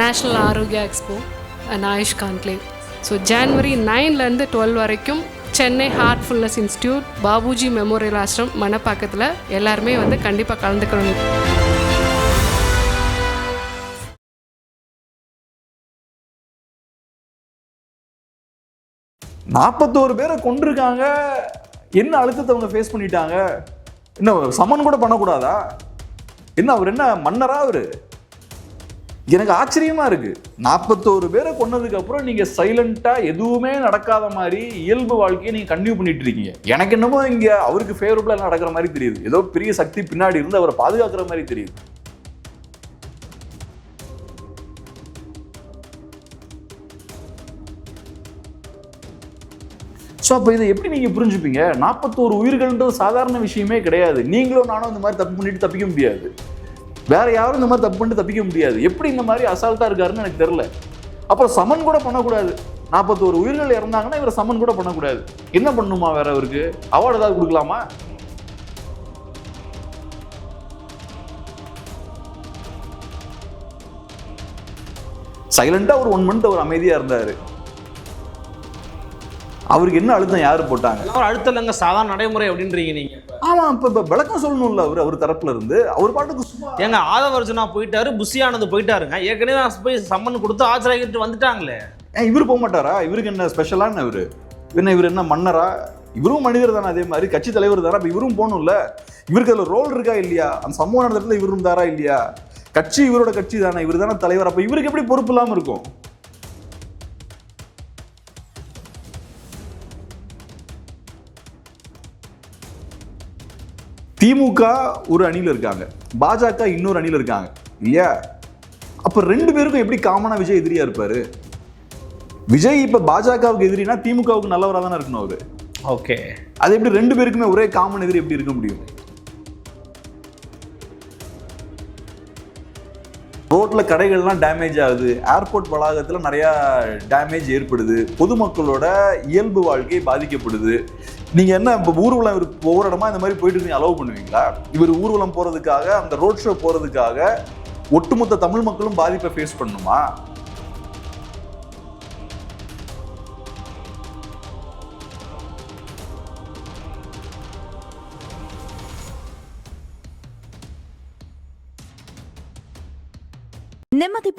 National Arogya expo and AYUSH conclave so January நைன்லேருந்து twelve வரைக்கும் Chennai heart heartfulness institute Babuji memorial Ashram மணப்பாக்கத்தில் எல்லாருமே வந்து கண்டிப்பாக கலந்துக்கணும். நாற்பத்தோரு பேரை கொண்டிருக்காங்க என்ன அழுத்தத்தை அவங்க ஃபேஸ் பண்ணிட்டாங்க? என்ன சமன் கூட பண்ணக்கூடாதா? என்ன அவர் என்ன மன்னரா அவர்? எனக்கு ஆச்சரியமா இருக்கு. நாற்பத்தோரு பேரை கொன்னதுக்கப்புறம் அப்புறம் நீங்க சைலண்டா எதுவுமே நடக்காத மாதிரி இயல்பு வாழ்க்கையை நீங்க கண்டினியூ பண்ணிட்டு இருக்கீங்க. எனக்கு என்னமோ இங்க அவருக்கு ஃபேவரபிளா நடக்கிற மாதிரி தெரியுது. ஏதோ பெரிய சக்தி பின்னாடி இருந்து அவரை பாதுகாக்கிற மாதிரி தெரியுது. ஸோ அப்போ இதை எப்படி நீங்கள் புரிஞ்சுப்பீங்க? நாற்பத்தோரு உயிர்கள்ன்றது சாதாரண விஷயமே கிடையாது. நீங்களும் நானும் இந்த மாதிரி தப்பு பண்ணிட்டு தப்பிக்க முடியாது. வேற யாரும் இந்த மாதிரி தப்பு பண்ணிட்டு தப்பிக்க முடியாது. எப்படி இந்த மாதிரி அசால்ட்டாக இருக்காருன்னு எனக்கு தெரில அப்புறம் சமன் கூட பண்ணக்கூடாது. நாற்பத்தோரு உயிர்கள் இறந்தாங்கன்னா இவரை சமன் கூட பண்ணக்கூடாது. என்ன பண்ணுமா வேற அவருக்கு? அவார்டு ஏதாவது கொடுக்கலாமா? சைலண்டா ஒரு ஒன் மந்த் அவர் அமைதியா இருந்தாரு. அவருக்கு என்ன அழுத்தம்? யாரு போட்டாங்க? அழுத்தம் இல்லைங்க சாதாரண நடைமுறை அப்படின்றீங்க நீங்க. ஆமா இப்ப இப்ப விளக்கம் சொல்லணும்ல அவர் அவர் தரப்புல இருந்து அவர் பாட்டுக்கு சும்மா ஏங்க ஆதவர்ஜுனா போயிட்டாரு புஷியானது போயிட்டாருங்க. ஏற்கனவே போய் சம்மன் கொடுத்து ஆஜராகிட்டு வந்துட்டாங்களே. ஏன் இவர் போக மாட்டாரா? இவருக்கு என்ன ஸ்பெஷலான இவரு? என்ன இவர் என்ன மன்னரா? இவரும் மனிதர் தானே அதே மாதிரி கட்சி தலைவர் தானே அப்ப இவரும் போகணும்ல? இவருக்கு அதுல ரோல் இருக்கா இல்லையா? அந்த சமூக நடத்துல இவர் இருந்தாரா இல்லையா? கட்சி இவரோட கட்சி தானே இவர் தானே தலைவர் அப்ப இவருக்கு எப்படி பொறுப்பு இல்லாம இருக்கும்? திமுக ஒரு அணியில் இருக்காங்க. பாஜக இன்னொரு அணியில் இருக்காங்க. இல்லையா? அப்ப ரெண்டு பேருக்கும் எப்படி காமனா விஜய் எதிரியா இருப்பாரு? விஜய் இப்ப பாஜகவுக்கு எதிரினா திமுகவுக்கு நல்லவரா தானே இருக்கணும் அவரு. ஓகே. அது எப்படி ரெண்டு பேருக்குமே ஒரே காமன் எதிரி எப்படி இருக்க முடியும்? ரோட்டில் கடைகள்லாம் டேமேஜ் ஆகுது. ஏர்போர்ட் வளாகத்தில் நிறையா டேமேஜ் ஏற்படுது. பொதுமக்களோட இயல்பு வாழ்க்கை பாதிக்கப்படுது. நீங்கள் என்ன இப்போ ஊர்வலம் இவர் ஒவ்வொரு இடமா இந்த மாதிரி போயிட்டு நீங்கள் அலோவ் பண்ணுவீங்களா? இவர் ஊர்வலம் போகிறதுக்காக அந்த ரோட் ஷோ போகிறதுக்காக ஒட்டுமொத்த தமிழ் மக்களும் பாதிப்பை ஃபேஸ் பண்ணணுமா?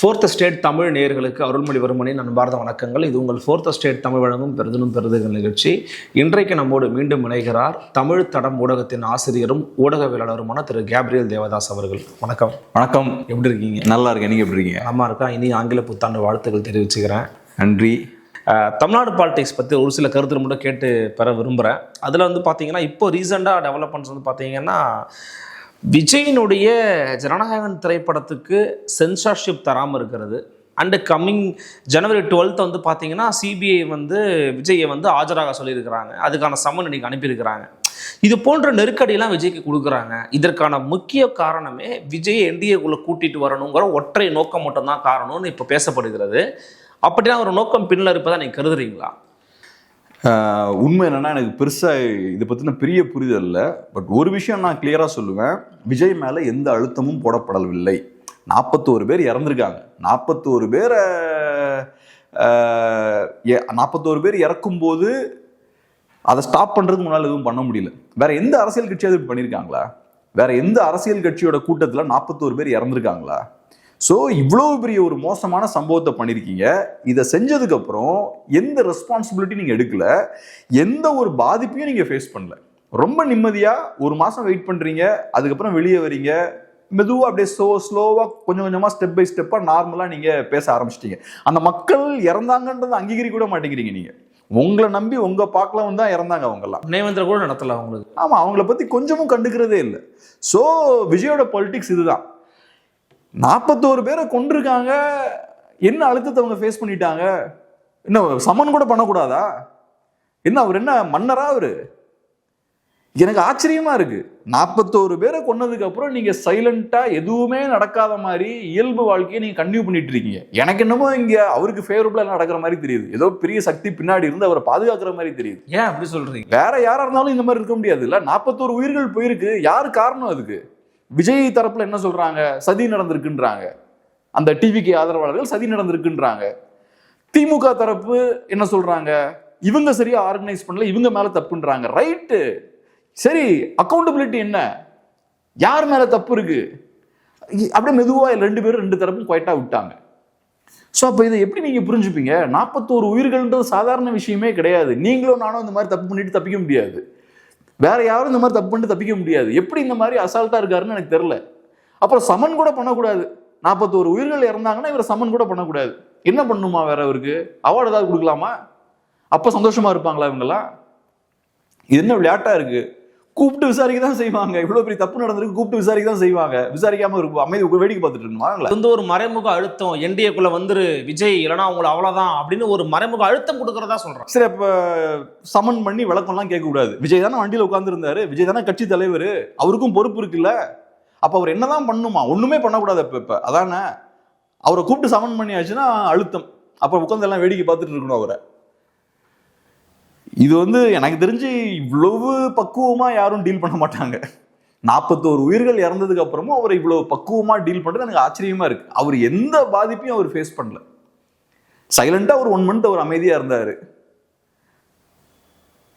fourth state Tamil நேயர்களுக்கு அருள்மொழிவர்மனின் அன்பார்ந்த வணக்கங்கள். இது உங்கள் ஃபோர்த் ஸ்டேட் தமிழ் வழங்கும் பெருதினும் பெருதுகள் நிகழ்ச்சி. இன்றைக்கு நம்மோடு மீண்டும் இணைகிறார் தமிழ் தடம் ஊடகத்தின் ஆசிரியரும் ஊடகவியலாளருமான திரு. கேப்ரியல் தேவதாஸ் அவர்கள். வணக்கம். வணக்கம். எப்படி இருக்கீங்க? நல்லா இருக்கேன். நீங்க எப்படி இருக்கீங்க? நலமா இருக்கா இனி ஆங்கில புத்தாண்டு வாழ்த்துக்கள் தெரிவிச்சுக்கிறேன். நன்றி. தமிழ்நாடு பாலிடிக்ஸ் பற்றி ஒரு சில கருத்துரு மட்டும் கேட்டு பெற விரும்புகிறேன் அதில் வந்து பார்த்தீங்கன்னா இப்போ ரீசெண்டாக டெவலப்மெண்ட்ஸ் வந்து பார்த்தீங்கன்னா விஜயினுடைய ஜனநாயகன் திரைப்படத்துக்கு சென்சார்ஷிப் தராமல் இருக்கிறது. அண்டு கம்மிங் ஜனவரி டுவெல்த் வந்து பார்த்தீங்கன்னா சிபிஐ வந்து விஜயை வந்து ஆஜராக சொல்லியிருக்கிறாங்க. அதுக்கான சம்மன் இன்றைக்கி அனுப்பியிருக்கிறாங்க. இது போன்ற நெருக்கடியெல்லாம் விஜய்க்கு கொடுக்குறாங்க. இதற்கான முக்கிய காரணமே விஜய் என்டிஏக்குள்ளே கூட்டிகிட்டு வரணுங்கிற ஒற்றை நோக்கம் மட்டும்தான் காரணம்னு இப்போ பேசப்படுகிறது. அப்படின்னா ஒரு நோக்கம் பின்னில் இருப்பதாக நீங்கள் கருதுறீங்களா? உண்மை என்னன்னா எனக்கு பெருசாக இதை பற்றின பெரிய புரிதல் இல்லை. பட் ஒரு விஷயம் நான் கிளியராக சொல்லுவேன். விஜய் மேலே எந்த அழுத்தமும் போடப்படவில்லை. நாற்பத்தோரு பேர் இறந்துருக்காங்க. நாற்பத்தோரு பேரை நாற்பத்தோரு பேர் இறக்கும்போது அதை ஸ்டாப் பண்ணுறதுக்கு முன்னால் எதுவும் பண்ண முடியல. வேற எந்த அரசியல் கட்சியாவது பண்ணியிருக்காங்களா வேற எந்த அரசியல் கட்சியோட கூட்டத்தில் நாற்பத்தோரு பேர் இறந்துருக்காங்களா? ஸோ இவ்வளவு பெரிய ஒரு மோசமான சம்பவத்தை பண்ணியிருக்கீங்க இதை செஞ்சதுக்கு அப்புறம் எந்த ரெஸ்பான்சிபிலிட்டி நீங்க எடுக்கல? எந்த ஒரு பாதிப்பையும் நீங்க ஃபேஸ் பண்ணல. ரொம்ப நிம்மதியா ஒரு மாசம் வெயிட் பண்றீங்க. அதுக்கப்புறம் வெளியே வரீங்க மெதுவா அப்படியே ஸ்லோ ஸ்லோவா கொஞ்சம் கொஞ்சமா ஸ்டெப் பை ஸ்டெப்பா நார்மலா நீங்க பேச ஆரம்பிச்சிட்டீங்க. அந்த மக்கள் இறந்தாங்கன்றதை அங்கீகரிக்க கூட மாட்டேங்கிறீங்க நீங்க. உங்களை நம்பி உங்க பார்க்கலாம் தான் இறந்தாங்க அவங்கெல்லாம். நினைவேந்திர கூட நடத்தல அவங்களுக்கு. ஆமா அவங்கள பத்தி கொஞ்சமும் கண்டுக்கிறதே இல்லை. சோ விஜயோட பொலிட்டிக்ஸ் இதுதான். நாற்பத்தோரு பேரை கொண்டிருக்காங்க என்ன அழுத்தத்தை அவங்க ஃபேஸ் பண்ணிட்டாங்க? என்ன சமன் கூட பண்ணக்கூடாதா? என்ன அவர் என்ன மன்னரா அவரு? எனக்கு ஆச்சரியமா இருக்கு. நாற்பத்தோரு பேரை கொன்னதுக்கு அப்புறம் நீங்க சைலண்டா எதுவுமே நடக்காத மாதிரி இயல்பு வாழ்க்கையை நீங்க கன்டினியூ பண்ணிட்டு இருக்கீங்க எனக்கு என்னமோ இங்க அவருக்கு ஃபேவரபிளா நடக்கிற மாதிரி தெரியுது. ஏதோ பெரிய சக்தி பின்னாடி இருந்து அவரை பாதுகாக்கிற மாதிரி தெரியுது. ஏன் அப்படி சொல்றீங்க? வேற யாரா இருந்தாலும் இந்த மாதிரி இருக்க முடியாது. இல்ல நாற்பத்தோரு உயிர்கள் போயிருக்கு. யாரு காரணம் அதுக்கு? விஜய் தரப்புல என்ன சொல்றாங்க? சதி நடந்திருக்குன்றாங்க. அந்த டிவிக்கு ஆதரவாளர்கள் சதி நடந்திருக்குன்றாங்க. திமுக தரப்பு என்ன சொல்றாங்க? இவங்க சரியா ஆர்கனைஸ் பண்ணல இவங்க மேல தப்புன்றாங்க. ரைட்டு சரி அக்கௌண்டபிலிட்டி என்ன? யார் மேல தப்பு இருக்கு? அப்படியே மெதுவாக ரெண்டு பேரும் ரெண்டு தரப்பும் குவைட்டா விட்டாங்க. ஸோ அப்போ இதை எப்படி நீங்கள் புரிஞ்சுப்பீங்க? நாற்பத்தோரு உயிர்கள்ன்றது சாதாரண விஷயமே கிடையாது. நீங்களும் நானும் இந்த மாதிரி தப்பு பண்ணிட்டு தப்பிக்க முடியாது. வேற யாரும் இந்த மாதிரி தப்பு பண்ணிட்டு தப்பிக்க முடியாது. எப்படி இந்த மாதிரி அசால்ட்டா இருக்காருன்னு எனக்கு தெரியல. அப்புறம் சமன் கூட பண்ணக்கூடாது. நாற்பத்தோரு உயிர்கள் இறந்தாங்கன்னா இவர் சமன் கூட பண்ணக்கூடாது. என்ன பண்ணுமா வேற அவருக்கு அவார்டு ஏதாவது கொடுக்கலாமா? அப்ப சந்தோஷமா இருப்பாங்களா இவங்கெல்லாம்? இது என்ன விளையாட்டா இருக்கு? கூப்பிட்டு விசாரிக்க தான் செய்வாங்க. இவ்வளவு பெரிய தப்பு நடந்திருக்கு கூப்பிட்டு விசாரிக்க தான் செய்வாங்க. விசாரிக்காம இருக்கும் அமைதி வேடிக்கை பார்த்துட்டு இருக்கணுமா வந்து ஒரு மறைமுக அழுத்தம். என்டிஏக்குள்ள வந்துரு விஜய் இல்லைன்னா அவங்கள அவ்வளவுதான் அப்படின்னு ஒரு மறைமுக அழுத்தம் கொடுக்கறதா சொல்றாங்க சரி அப்ப சமன் பண்ணி விளக்கம்லாம் கேட்க கூடாது விஜய் தானே வண்டியில உட்கார்ந்து இருந்தாரு விஜய் தானே கட்சி தலைவர். அவருக்கும் பொறுப்பு இருக்குல்ல. அப்ப அவர் என்னதான் பண்ணுமா? ஒண்ணுமே பண்ணக்கூடாது இப்ப இப்ப. அதானே? அவரை கூப்பிட்டு சமன் பண்ணியாச்சுன்னா அழுத்தம். அப்ப உட்கார்ந்து எல்லாம் வேடிக்கை பார்த்துட்டு இருக்கணும் அவரை. இது வந்து எனக்கு தெரிஞ்சு இவ்வளவு பக்குவமா யாரும் டீல் பண்ண மாட்டாங்க. நாற்பத்தோரு உயிர்கள் இறந்ததுக்கு அப்புறமும் அவர் இவ்வளவு பக்குவமா டீல் பண்றது எனக்கு ஆச்சரியமா இருக்கு. அவர் எந்த பாதிப்பையும் அவர் ஃபேஸ் பண்ணல. சைலண்டா ஒரு ஒன் மந்த் அவர் அமைதியா இருந்தாரு.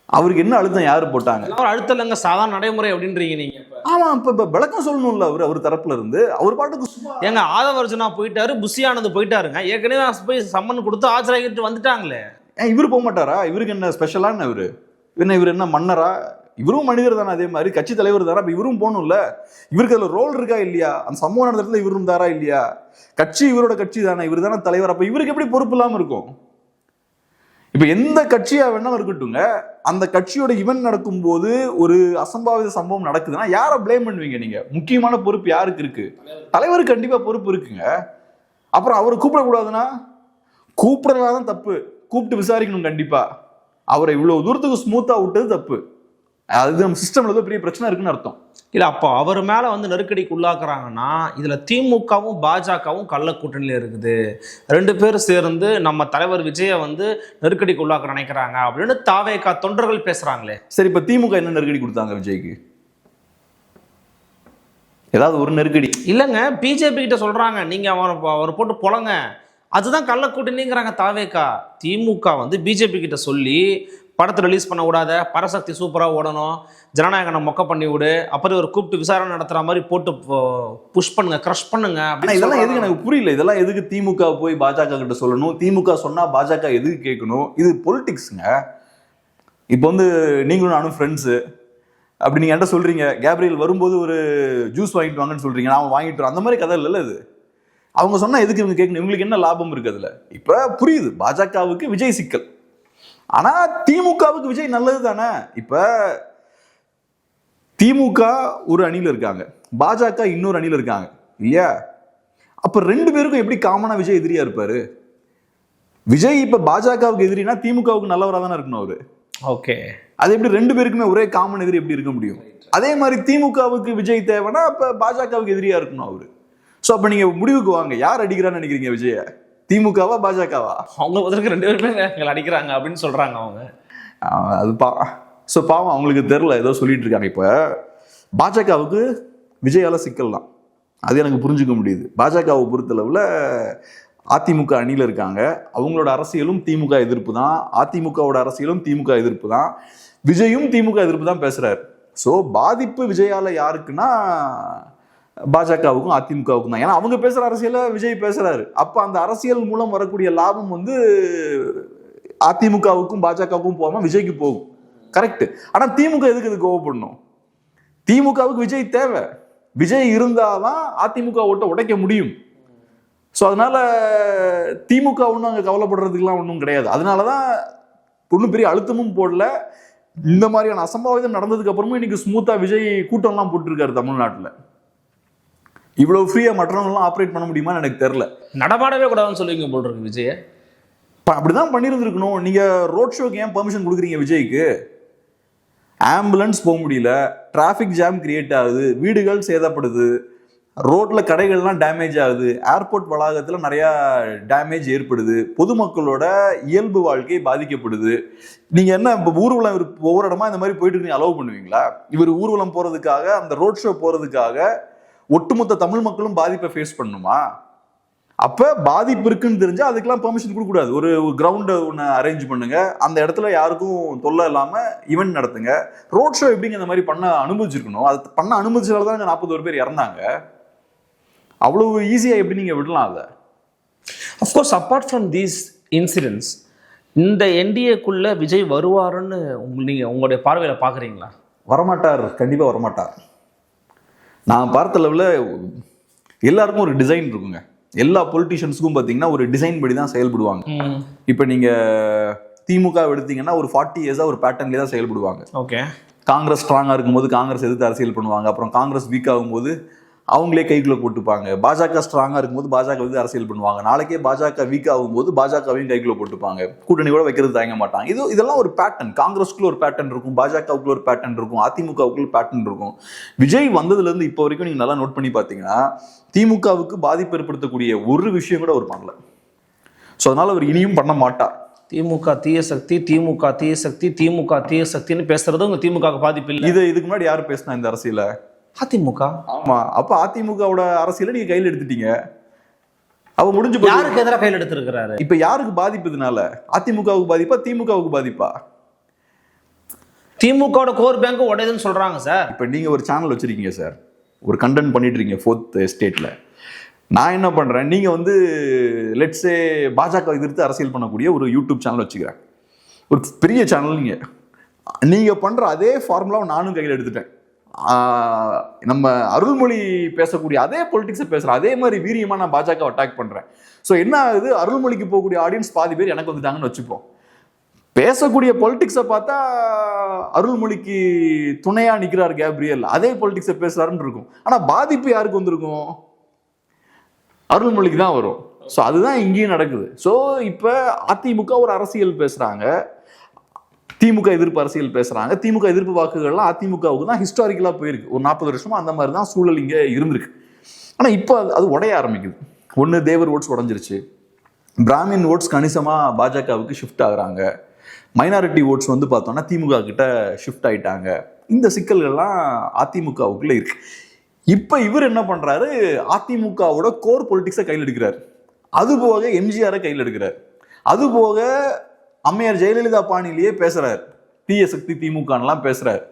அவருக்கு என்ன அழுத்தம் யாரு போட்டாங்க? ஒரு அழுத்தம் இல்லைங்க சாதாரண நடைமுறை அப்படின்றீங்க நீங்க இப்ப. ஆமா இப்ப இப்ப விளக்கம் சொல்லணும்ல அவர் அவர் தரப்புல இருந்து. அவர் பாட்டுக்கு சும்மா ஏங்க ஆதவர்ஜுனா போயிட்டாரு புஷியானது போயிட்டாருங்க. ஏற்கனவே போய் சம்மன் கொடுத்து ஆஜராகிட்டு வந்துட்டாங்களே. இவர் போக மாட்டாரா? இவருக்கு என்ன ஸ்பெஷலான இவரு? என்ன இவர் என்ன மன்னரா? இவரும் மனிதர் தானே அதே மாதிரி கட்சி தலைவர் தானே அப்போ இவரும் போகணும்ல? இவருக்கு அதில் ரோல் இருக்கா இல்லையா? அந்த சம்பவம் நடந்த இடத்துல இவரும் தாரா இல்லையா? கட்சி இவரோட கட்சி தானே இவர் தானே தலைவர் அப்போ இவருக்கு எப்படி பொறுப்பு இல்லாமல் இருக்கும்? இப்போ எந்த கட்சியாக வேணாலும் இருக்கட்டுங்க அந்த கட்சியோட இவன் நடக்கும்போது ஒரு அசம்பாவித சம்பவம் நடக்குதுன்னா யாரை ப்ளேம் பண்ணுவீங்க நீங்கள் முக்கியமான பொறுப்பு யாருக்கு இருக்கு? தலைவருக்கு கண்டிப்பாக பொறுப்பு இருக்குங்க. அப்புறம் அவரை கூப்பிடக்கூடாதுன்னா? கூப்பிடலாம் தப்பு. கூப்பிட்டு விசாரிக்கணும் கண்டிப்பா. அவரை இவ்வளவு தூரத்துக்கு ஸ்மூத்தா விட்டது தப்பு. அது நம்ம சிஸ்டம்ல ஏதோ பெரிய பிரச்சனை இருக்குன்னு அர்த்தம். இல்ல அப்போ அவர் மேல வந்து நெருக்கடிக்கு உள்ளாக்குறாங்கன்னா இதுல திமுகவும் பாஜகவும் கள்ள கூட்டணியில இருக்குது. ரெண்டு பேரும் சேர்ந்து நம்ம தலைவர் விஜய வந்து நெருக்கடிக்கு உள்ளாக்க நினைக்கிறாங்க அப்படின்னு தாவேகா தொண்டர்கள் பேசுறாங்களே. சரி இப்ப திமுக என்ன நெருக்கடி கொடுத்தாங்க விஜய்க்கு? ஏதாவது ஒரு நெருக்கடி. இல்லைங்க பிஜேபி கிட்ட சொல்றாங்க நீங்க அவரை அவர் போட்டு பொழங்க அதுதான் கள்ள கூட்டணிங்கிறாங்க தாவேக்கா. திமுக வந்து பிஜேபி கிட்ட சொல்லி படத்தை ரிலீஸ் பண்ண விடாத பரசக்தி சூப்பராக ஓடணும் ஜனநாயகனை மொக்க பண்ணி விடு அப்புறம் ஒரு கூப்பிட்டு விசாரணை நடத்துற மாதிரி போட்டு புஷ் பண்ணுங்க க்ரஷ் பண்ணுங்க ஆனா அப்படின்னு இதெல்லாம் எதுக்கு. எனக்கு புரியல இதெல்லாம் எதுக்கு திமுக போய் பாஜக கிட்ட சொல்லணும்? திமுக சொன்னா பாஜக எதுக்கு கேட்கணும்? இது பொலிட்டிக்ஸ்ங்க இப்போ வந்து நீங்களும் நானும் ஃப்ரெண்ட்ஸு அப்படி நீங்க என்கிட்ட சொல்றீங்க கேப்ரியல் வரும்போது ஒரு ஜூஸ் வாங்கிட்டு வாங்கன்னு சொல்றீங்க நான் வாங்கிட்டு. அந்த மாதிரி கதை இல்லைல்ல இது? அவங்க சொன்னா எதுக்கு இவங்க கேட்கணும்? இவங்களுக்கு என்ன லாபம் இருக்கு அதுல? இப்ப புரியுது. பாஜகவுக்கு விஜய் சிக்கல். ஆனா திமுகவுக்கு விஜய் நல்லது தானே? இப்ப திமுக ஒரு அணியில இருக்காங்க. பாஜக இன்னொரு அணியில இருக்காங்க. இல்லையா? அப்ப ரெண்டு பேருக்கும் எப்படி காமனா விஜய் எதிரியா இருப்பாரு? விஜய் இப்ப பாஜகவுக்கு எதிரினா திமுகவுக்கு நல்லவரா தானே இருக்கணும் அவரு. ஓகே. அது எப்படி ரெண்டு பேருக்குமே ஒரே காமன் எதிரி எப்படி இருக்க முடியும்? அதே மாதிரி திமுகவுக்கு விஜய் தேவைன்னா அப்ப பாஜகவுக்கு எதிரியா இருக்கணும் அவரு. சோ அப்ப நீங்க முடிவுக்கு வாங்க. யார் அடிக்கிறான்னு நினைக்கிறீங்க விஜய? திமுகவா பாஜகவா? அவங்க முதலுக்கு ரெண்டு பேருமே எங்களை அடிக்கிறாங்க அப்படின்னு சொல்றாங்க அவங்க. அது பா ஸோ பாவம் அவங்களுக்கு தெரில ஏதோ சொல்லிட்டு இருக்காங்க. இப்போ பாஜகவுக்கு விஜயால சிக்கல் தான். அது எனக்கு புரிஞ்சுக்க முடியுது. பாஜகவை பொறுத்தளவில் அதிமுக அணியில் இருக்காங்க. அவங்களோட அரசியலும் திமுக எதிர்ப்பு தான். அதிமுகவோட அரசியலும் திமுக எதிர்ப்பு தான். விஜயும் திமுக எதிர்ப்பு தான் பேசுறாரு. ஸோ பாதிப்பு விஜயால யாருக்குன்னா பாஜகவுக்கும் அதிமுகவுக்கும் தான். ஏன்னா அவங்க பேசுகிற அரசியலில் விஜய் பேசுகிறாரு அப்போ அந்த அரசியல் மூலம் வரக்கூடிய லாபம் வந்து அதிமுகவுக்கும் பாஜகவுக்கும் போகாமல் விஜய்க்கு போகும். கரெக்ட் ஆனால் திமுக எதுக்கு இது கோவப்படணும்? திமுகவுக்கு விஜய் தேவை. விஜய் இருந்தால் தான் அதிமுக ஓட்ட உடைக்க முடியும். ஸோ அதனால் திமுக ஒன்றும் அங்கே கவலைப்படுறதுக்குலாம் ஒன்றும் கிடையாது. அதனால தான் ஒன்றும் பெரிய அழுத்தமும் போடல. இந்த மாதிரியான அசம்பாவிதம் நடந்ததுக்கு அப்புறமும் இன்னைக்கு ஸ்மூத்தாக விஜய் கூட்டம்லாம் போட்டிருக்காரு தமிழ்நாட்டில். இவ்வளவு ஃப்ரீயா மற்றவங்களாம் ஆப்ரேட் பண்ண முடியுமான்னு எனக்கு தெரியல. நடமாடவே கூடாதுன்னு சொல்லுவீங்க போல் இருக்கு விஜய. ப- அப்படிதான் பண்ணியிருந்துருக்கணும். நீங்க ரோட் ஷோக்கு ஏன் பெர்மிஷன் கொடுக்குறீங்க விஜய்க்கு? ஆம்புலன்ஸ் போக முடியல. டிராஃபிக் ஜாம் கிரியேட் ஆகுது. வீடுகள் சேதப்படுது. ரோட்ல கடைகள்லாம் டேமேஜ் ஆகுது. ஏர்போர்ட் வளாகத்துல நிறைய டேமேஜ் ஏற்படுது. பொதுமக்களோட இயல்பு வாழ்க்கை பாதிக்கப்படுது. நீங்க என்ன இப்போ ஊர்வலம் ஒவ்வொரு இடமா இந்த மாதிரி போயிட்டு நீங்க அலோவ் பண்ணுவீங்களா? இவர் ஊர்வலம் போறதுக்காக அந்த ரோட் ஷோ போறதுக்காக ஒட்டுமொத்த தமிழ் மக்களும் பாதிப்பை ஃபேஸ் பண்ணுமா? அப்ப பாதிப்பு இருக்குன்னு தெரிஞ்சா அதுக்கெல்லாம் பெர்மிஷன் கொடுக்க கூடாது ஒரு கிரவுண்ட் ஒன்று அரேஞ்ச் பண்ணுங்க. அந்த இடத்துல யாருக்கும் தொல்லை இல்லாம ஈவெண்ட் நடத்துங்க. ரோட் ஷோ எப்படிங்க இந்த மாதிரி பண்ண அனுமதிச்சிருக்கணும்? அது பண்ண அனுமதிச்சால தான் நாற்பது ஒரு பேர் இறந்தாங்க. அவ்வளவு ஈஸியா எப்படி நீங்க விடலாம் அதை? Of course apart from these incidents இந்த என்டிஏக்குள்ள விஜய் வருவாருன்னு உங்க- நீங்க உங்களுடைய பார்வையில பாக்குறீங்களா வரமாட்டார். கண்டிப்பா வரமாட்டார். நான் பார்த்த அளவில் எல்லாருக்கும் ஒரு டிசைன் இருக்குங்க. எல்லா பொலிட்டிஷியன்ஸுக்கும் பார்த்தீங்கன்னா ஒரு டிசைன் படி தான் செயல்படுவாங்க. இப்போ நீங்க திமுக எடுத்தீங்கன்னா ஒரு ஃபார்ட்டி இயர்ஸா ஒரு பேட்டர்ன்லேயே தான் செயல்படுவாங்க. ஓகே. காங்கிரஸ் ஸ்ட்ராங்கா இருக்கும்போது காங்கிரஸ் எதிர்த்து அரசியல் பண்ணுவாங்க. அப்புறம் காங்கிரஸ் வீக் ஆகும்போது அவங்களே கைக்குள்ள போட்டுப்பாங்க. பாஜக ஸ்ட்ராங்கா இருக்கும்போது பாஜக வந்து அரசியல் பண்ணுவாங்க. நாளைக்கே பாஜக வீக் ஆகும்போது பாஜகவையும் கைக்குள்ள போட்டுப்பாங்க. கூட்டணி கூட வைக்கிறது தயங்க மாட்டாங்க. இது இதெல்லாம் ஒரு பேட்டர்ன் காங்கிரஸ்க்குள்ள ஒரு பேட்டர்ன் இருக்கும். பாஜகவுக்குள்ள ஒரு பேட்டர்ன் இருக்கும். அதிமுகவுக்குள்ள பேட்டர்ன் இருக்கும். விஜய் வந்ததுல இருந்து இப்போ வரைக்கும் நீங்க நல்லா நோட் பண்ணி பார்த்தீங்கன்னா திமுகவுக்கு பாதிப்பு ஏற்படுத்தக்கூடிய ஒரு விஷயம் கூட அவர் பண்ணல. ஸோ அதனால அவர் இனியும் பண்ண மாட்டார். திமுக தீய சக்தி திமுக தீய சக்தி திமுக தீய சக்தின்னு பேசுறது உங்க திமுக பாதிப்பு இல்லை. இது இதுக்கு முன்னாடி யார் பேசினா இந்த அரசியல? அதிமுக? ஆமா. அப்ப அதிமுகவோட அரசியலை நீங்க கையில் எடுத்துட்டீங்க. அவ முடிஞ்சு போச்சு. யாருக்கு எதிராக கையில் எடுத்திருக்கிறாரு? இப்ப யாருக்கு பாதிப்பு இதனால அதிமுகவுக்கு பாதிப்பா திமுகவுக்கு பாதிப்பா? திமுகவோட கோர் பேங்க் உடையதுன்னு சொல்றாங்க சார். இப்ப நீங்க ஒரு சேனல் வச்சிருக்கீங்க சார். ஒரு கண்டென்ட் பண்ணிட்டு இருக்கீங்க ஃபோர்த் ஸ்டேட்ல நான் என்ன பண்றேன் நீங்க வந்து லெட்ஸே பாஜக எதிர்த்து அரசியல் பண்ணக்கூடிய ஒரு யூடியூப் சேனல் வச்சுக்கிறேன். ஒரு பெரிய சேனல் நீங்க. நீங்க பண்ற அதே ஃபார்முலாவை நானும் கையில் எடுத்துட்டேன். நம்ம அருள்மொழி பேசக்கூடிய அதே பொலிட்டிக்ஸை பேசுறேன். அதே மாதிரி வீரியமாக நான் பாஜக அட்டாக் பண்ணுறேன் ஸோ என்ன ஆகுது? அருள்மொழிக்கு போகக்கூடிய ஆடியன்ஸ் பாதி பேர் எனக்கு வந்துட்டாங்கன்னு வச்சுப்போம். பேசக்கூடிய பொலிட்டிக்ஸை பார்த்தா அருள்மொழிக்கு துணையாக நிற்கிறார் கேப்ரியல். அதே பொலிட்டிக்ஸை பேசுகிறாருன்னு இருக்கும். ஆனால் பாதிப்பு யாருக்கு வந்திருக்கும்? அருள்மொழிக்கு தான் வரும். ஸோ அதுதான் இங்கேயும் நடக்குது. ஸோ இப்போ அதிமுக ஒரு அரசியல் பேசுகிறாங்க திமுக எதிர்ப்பு அரசியல் பேசுறாங்க. திமுக எதிர்ப்பு வாக்குகள்லாம் அதிமுகவுக்கு தான் ஹிஸ்டாரிக்கலாக போயிருக்கு. ஒரு நாற்பது வருஷமா அந்த மாதிரி தான் சூழல் இங்கே இருந்திருக்கு. ஆனால் இப்போ அது- அது உடைய ஆரம்பிக்குது. ஒன்று தேவர் ஓட்ஸ் உடஞ்சிருச்சு. பிராமின் ஓட்ஸ் கணிசமாக பாஜகவுக்கு ஷிஃப்ட் ஆகுறாங்க. மைனாரிட்டி ஓட்ஸ் வந்து பார்த்தோம்னா திமுக கிட்ட ஷிஃப்ட் ஆயிட்டாங்க. இந்த சிக்கல்கள்லாம் அதிமுகவுக்குள்ளே இருக்கு. இப்போ இவர் என்ன பண்ணுறாரு அதிமுகவோட கோர் பொலிட்டிக்ஸை கையில் எடுக்கிறார். அது போக எம்ஜிஆரை கையில் எடுக்கிறார். அது போக அம்மையார் ஜெயலலிதா பாணியிலேயே பேசுறாரு. தீய சக்தி திமுகலாம் பேசுறாரு.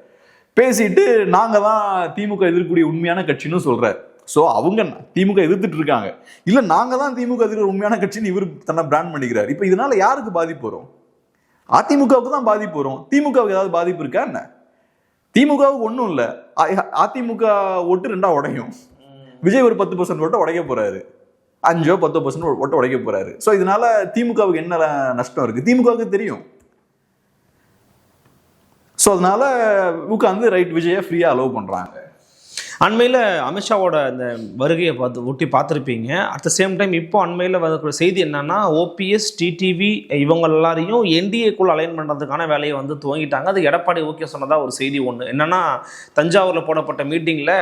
பேசிட்டு நாங்க தான் திமுக எதிர்க்கக்கூடிய உண்மையான கட்சின்னு சொல்றாரு. ஸோ அவங்க திமுக எதிர்த்துட்டு இருக்காங்க. இல்ல நாங்க தான் திமுக எதிர்க்கிற உண்மையான கட்சின்னு இவர் தன்னை பிராண்ட் பண்ணிக்கிறார். இப்போ இதனால யாருக்கு பாதிப்பு வரும்? அதிமுகவுக்கு தான் பாதிப்பு வரும். திமுகவுக்கு ஏதாவது பாதிப்பு இருக்கா என்ன? திமுகவுக்கு ஒன்றும் இல்லை. அதிமுக ஓட்டு ரெண்டா உடையும். விஜய் ஒரு பத்து பர்சன்ட் ஓட்டை உடைக்க போறாரு. அஞ்சோ பத்தோ பர்சன்ட் ஒட்ட உடைக்க போறாரு. ஸோ இதனால திமுகவுக்கு என்ன நஷ்டம் இருக்கு? திமுகவுக்கு தெரியும். ஸோ அதனால உட்காந்து ரைட் விஜயை ஃப்ரீயா அலோவ் பண்றாங்க. அண்மையில் அமித்ஷாவோட இந்த வருகையை பார்த்து ஒட்டி பார்த்துருப்பீங்க. அட் த சேம் டைம் இப்போ அண்மையில் வரக்கூடிய செய்தி என்னன்னா ஓபிஎஸ் டிடிவி இவங்க எல்லாரையும் என்டிஏக்குள்ள அலைன் பண்ணுறதுக்கான வேலையை வந்து துவங்கிட்டாங்க. அது எடப்பாடி ஓகே சொன்னதாக ஒரு செய்தி ஒன்று என்னன்னா தஞ்சாவூரில் போடப்பட்ட மீட்டிங்கில்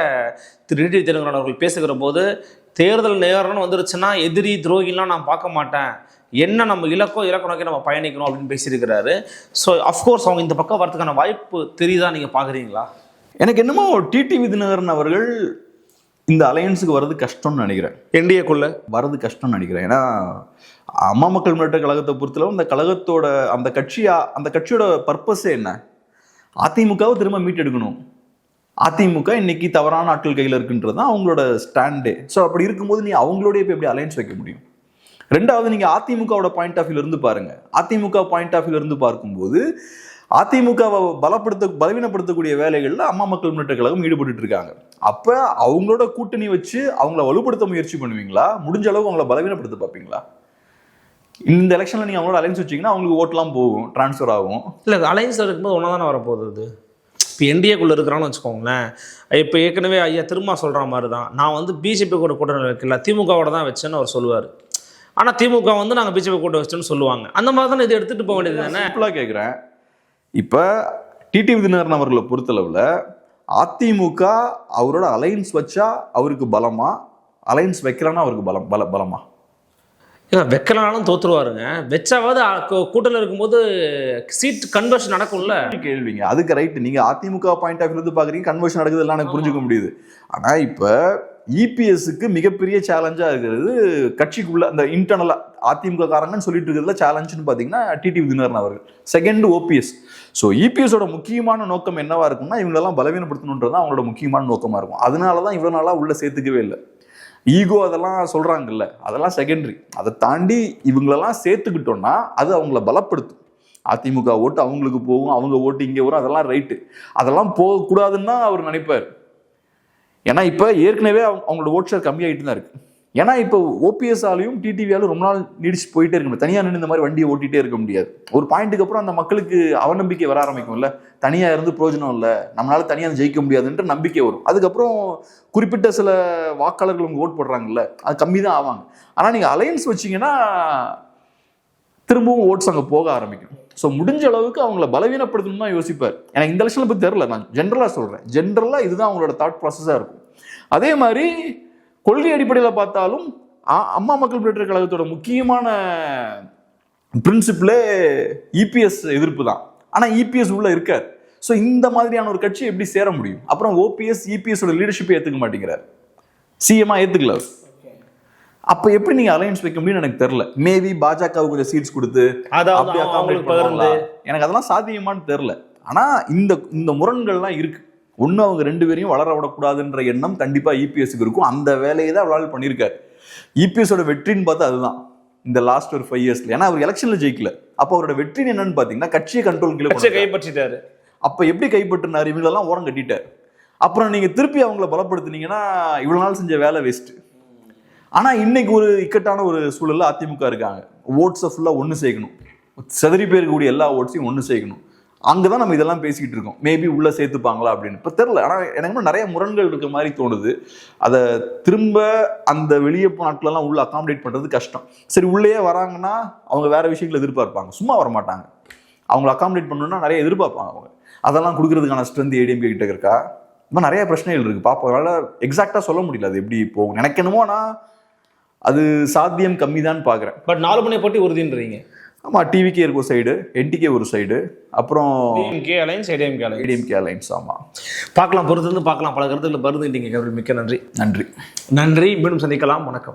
திரு டிடிவி தினகரன் அவர்கள் பேசுகிற போது தேர்தல் நேரம்னு வந்துருச்சுன்னா எதிரி துரோகிலாம் நான் பார்க்க மாட்டேன். என்ன நம்ம இலக்கோ இலக்கோ நோக்கி நம்ம பயணிக்கணும் அப்படின்னு பேசியிருக்கிறாரு. ஸோ அஃப்கோர்ஸ் அவங்க இந்த பக்கம் வரதுக்கான வாய்ப்பு தெரியுதா நீங்கள் பார்க்குறீங்களா? எனக்கு என்னமோ டிடிவி தினகரன் அவர்கள் இந்த அலையன்ஸுக்கு வர்றது கஷ்டம்னு நினைக்கிறேன். என்டிஏக்குள்ள வர்றது கஷ்டம்னு நினைக்கிறேன். ஏன்னா அம்மா மக்கள் முன்னேற்ற கழகத்தை பொறுத்தளவு அந்த கழகத்தோட அந்த கட்சியா அந்த கட்சியோட பர்பஸே என்ன? அதிமுகவை திரும்ப மீட்டெடுக்கணும். அதிமுக இன்னைக்கு தவறான ஆட்கள் கையில் இருக்குன்றது தான் அவங்களோட ஸ்டாண்டே ஸோ அப்படி இருக்கும்போது நீ அவங்களோடய போய் எப்படி அலையன்ஸ் வைக்க முடியும்? ரெண்டாவது நீங்கள் அதிமுகவோட பாயிண்ட் ஆஃப் வியூல இருந்து பாருங்க. அதிமுக பாயிண்ட் ஆஃப் வியூல இருந்து பார்க்கும்போது அதிமுகவை பலப்படுத்த பலவீனப்படுத்தக்கூடிய வேலைகளில் அம்மா மக்கள் முன்னேற்ற கழகம் ஈடுபட்டு இருக்காங்க. அப்போ அவங்களோட கூட்டணி வச்சு அவங்கள வலுப்படுத்த முயற்சி பண்ணுவீங்களா? முடிஞ்ச அளவுக்கு அவங்கள பலவீனப்படுத்த பார்ப்பீங்களா? இந்த எலெக்ஷனில் நீங்கள் அவங்களோட அலைன்ஸ் வச்சிங்கன்னா அவங்களுக்கு ஓட்டெலாம் போகும் டிரான்ஸ்ஃபர் ஆகும். இல்லை அலைன்ஸில் இருக்கும்போது ஒன்றா தானே வரப்போகுது இப்போ என்டிஏக்குள்ளே இருக்கிறான்னு வச்சுக்கோங்களேன். இப்போ ஏற்கனவே ஐயா திரும்ப சொல்கிற மாதிரி தான் நான் வந்து பிஜேபி கூட கூட்டணி வைக்கல. திமுகவோட தான் வச்சேன்னு அவர் சொல்லுவார். ஆனால் திமுக வந்து நாங்கள் பிஜேபி கூட்ட வச்சோன்னு சொல்லுவாங்க. அந்த மாதிரி தானே இதை எடுத்துகிட்டு போக வேண்டியது தானே? சிம்பிளா கேட்குறேன் இப்போ டிடிவி தினகரன் அவர்களை பொறுத்தளவில் அதிமுக அவரோட அலைன்ஸ் வச்சா அவருக்கு பலமா? அலைன்ஸ் வைக்கிறான்னா அவருக்கு பலம் பல பலமா? ஏன்னா வைக்கலனாலும் தோத்துருவாருங்க. வச்சாவது கூட்டத்தில் இருக்கும்போது சீட் கன்வர்ஷன் நடக்கும்ல? கேள்விங்க. அதுக்கு ரைட்டு நீங்கள் அதிமுக பாயிண்ட் ஆஃப் இருந்து பார்க்குறீங்க கன்வர்ஷன் நடக்குது எல்லாம் எனக்கு புரிஞ்சுக்க முடியுது. ஆனால் இப்போ இபிஎஸ்க்கு மிகப்பெரிய சேலஞ்சாக இருக்கிறது கட்சிக்குள்ள அந்த இன்டர்னலாக அதிமுக காரங்கன்னு சொல்லிட்டு இருக்கிறதுல சேலஞ்சுன்னு பார்த்தீங்கன்னா டிடிவி தினகரன் அவர்கள். செகண்ட் ஓபிஎஸ் ஸோ இபிஎஸோட முக்கியமான நோக்கம் என்னவா இருக்கும்னா இவங்களெல்லாம் பலவீனப்படுத்தணுன்றது தான் அவங்களோட முக்கியமான நோக்கமாக இருக்கும். அதனால தான் இவ்வளோ நாளாக உள்ள சேர்த்துக்கவே இல்லை. ஈகோ அதெல்லாம் சொல்கிறாங்கல்ல அதெல்லாம் செகண்டரி அதை தாண்டி இவங்களெல்லாம் சேர்த்துக்கிட்டோன்னா அது அவங்கள பலப்படுத்தும். அதிமுக ஓட்டு அவங்களுக்கு போகும் அவங்க ஓட்டு இங்கே வரும் அதெல்லாம் ரைட்டு அதெல்லாம் போகக்கூடாதுன்னு தான் அவர் நினைப்பார். ஏன்னா இப்போ ஏற்கனவே அவங்க- அவங்களோட ஓட் ஷேர் கம்மியாகிட்டு தான் இருக்குது ஏன்னா இப்போ ஓபிஎஸ் ஆலையும் டிடிவியாலும் ரொம்ப நாள் நீடிச்சு போயிட்டே இருக்க தனியாக நின்று இந்த மாதிரி வண்டியை ஓட்டிகிட்டே இருக்க முடியாது. ஒரு பாயிண்ட்டுக்கு அப்புறம் அந்த மக்களுக்கு அவநம்பிக்கை வர ஆரம்பிக்கும்ல. தனியாக இருந்து பிரயோஜனம் இல்லை. நம்மளால தனியாக ஜெயிக்க முடியாதுன்ற நம்பிக்கை வரும். அதுக்கப்புறம் குறிப்பிட்ட சில வாக்காளர்கள் உங்கள் ஓட் போடுறாங்கல்ல. அது கம்மி தான் ஆவாங்க. ஆனால் நீங்கள் அலையன்ஸ் வச்சிங்கன்னா திரும்பவும் ஓட்ஸ் அங்கே போக ஆரம்பிக்கும். ஸோ முடிஞ்ச அளவுக்கு அவங்கள பலவீனப்படுத்தணும் தான் யோசிப்பார். எனக்கு இந்த லட்சம் பற்றி தெரில நான் ஜென்ரலாக சொல்கிறேன் ஜென்ரலாக இதுதான் அவங்களோட தாட் ப்ராசஸாக இருக்கும். அதே மாதிரி கொள்கை அடிப்படையில் பார்த்தாலும் அம்மா மக்கள் முன்னேற்ற கழகத்தோட முக்கியமான பிரின்சிபிளே இபிஎஸ் எதிர்ப்பு தான். ஆனால் இபிஎஸ் உள்ள இருக்கார். ஸோ இந்த மாதிரியான ஒரு கட்சி எப்படி சேர முடியும்? அப்புறம் ஓபிஎஸ் இபிஎஸோட லீடர்ஷிப்பை ஏற்றுக்க மாட்டேங்கிறார். சிஎம்மா ஏற்றுக்கல. அப்ப எப்படி நீங்க அலையன்ஸ் வைக்க முடியும்னு எனக்கு தெரியல. மேபி பாஜகவுக்கு கொஞ்சம் சீட்ஸ் கொடுத்து எனக்கு அதெல்லாம் சாத்தியமான்னு தெரியல. ஆனா இந்த இந்த முரண்கள்லாம் இருக்கு. ஒண்ணு அவங்க ரெண்டு பேரையும் வளர விடக்கூடாதுன்ற எண்ணம் கண்டிப்பா இபிஎஸ்க்கு இருக்கும். அந்த வேலையை தான் அவளால் பண்ணியிருக்காரு. இபிஎஸோட வெற்றின்னு பார்த்தா அதுதான். இந்த லாஸ்ட் ஒரு ஃபைவ் இயர்ஸ்ல ஏன்னா அவர் எலெக்ஷன்ல ஜெயிக்கல. அப்ப அவரோட வெற்றி என்னன்னு பாத்தீங்கன்னா கட்சியை கண்ட்ரோல் கீழே. கைப்பற்றிட்டாரு. அப்ப எப்படி கைப்பற்றினார்? இவங்களெல்லாம் ஓரம் கட்டிட்டார். அப்புறம் நீங்க திருப்பி அவங்கள பலப்படுத்துனீங்கன்னா இவ்வளவு நாள் செஞ்ச வேலை வேஸ்ட் ஆனா இன்னைக்கு ஒரு இக்கட்டான ஒரு சூழல்ல அதிமுக இருக்காங்க. ஓட்ஸை ஃபுல்லா ஒண்ணு சேர்க்கணும். செதறி போயிருக்கக்கூடிய எல்லா ஓட்ஸையும் ஒண்ணு சேர்க்கணும். அங்கதான் நம்ம இதெல்லாம் பேசிக்கிட்டு இருக்கோம். மேபி உள்ளே சேர்த்துப்பாங்களா அப்படின்னு. இப்போ தெரில ஆனால் எனக்கு நிறைய முரண்கள் இருக்க மாதிரி தோணுது. அதை திரும்ப அந்த வெளியே நாட்களெல்லாம் உள்ளே அகாமடேட் பண்ணுறது கஷ்டம். சரி உள்ளேயே வராங்கன்னா அவங்க வேறு விஷயங்களை எதிர்பார்ப்பாங்க. சும்மா வர மாட்டாங்க அவங்கள அகாமடேட் பண்ணணும்னா நிறைய எதிர்பார்ப்பாங்க அவங்க. அதெல்லாம் கொடுக்கறதுக்கான ஸ்ட்ரென்த் ஏடிஎம்கே கிட்ட இருக்கா? இன்னும் நிறைய பிரச்சனைகள் இருக்குது பார்ப்போம் அதனால் எக்ஸாக்டாக சொல்ல முடியல. அது எப்படி போகும் எனக்கு என்னமோ நான் அது சாத்தியம் கம்மி தான் பார்க்குறேன் பட் நாலு மணி போட்டி உறுதின்றீங்க. ஆமா டிவிகே இருக்கும் சைடு என்டிகே ஒரு சைடு அப்புறம் DMK alliance ADMK alliance ADMK alliance ஆமா. பார்க்கலாம் பொறுத்திருந்து பார்க்கலாம் பல கருத்துக்களை பருந்துட்டீங்க மிக்க நன்றி. நன்றி. நன்றி. மீண்டும் சந்திக்கலாம். வணக்கம்.